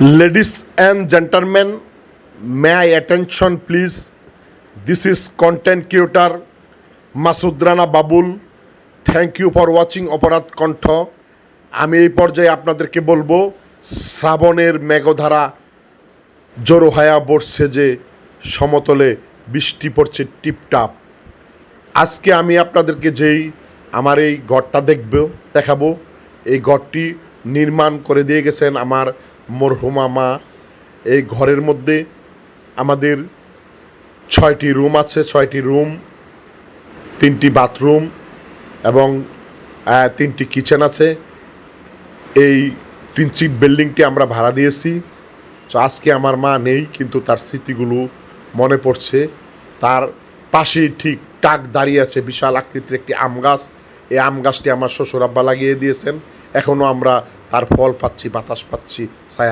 Ladies and gentlemen, may I attention please? This is content creator Masud Babul. Thank you for watching অপরাধ কণ্ঠ আমি এই পর্যায়ে আপনাদেরকে বলব শ্রাবণের মেঘধারা জোরো হায়া বসছে যে সমতলে বৃষ্টি পড়ছে টিপটাপ আজকে আমি আপনাদেরকে যেই আমার এই ঘরটা দেখব দেখাবো এই ঘরটি নির্মাণ করে দিয়ে গেছেন আমার মরহুমা মা এই ঘরের মধ্যে আমাদের ছয়টি রুম আছে, ছয়টি রুম, তিনটি বাথরুম এবং তিনটি কিচেন আছে। এই প্রিন্সিপ বিল্ডিংটি আমরা ভাড়া দিয়েছি। তো আজকে আমার মা নেই, কিন্তু তার স্মৃতিগুলো মনে পড়ছে। তার পাশেই ঠিক টাক দাঁড়িয়ে আছে বিশাল আকৃতির একটি আম গাছ। এই আম গাছটি আমার শ্বশুর আব্বা লাগিয়ে দিয়েছেন। এখনও আমরা তার ফল পাচ্ছি বাতাস পাচ্ছি ছায়া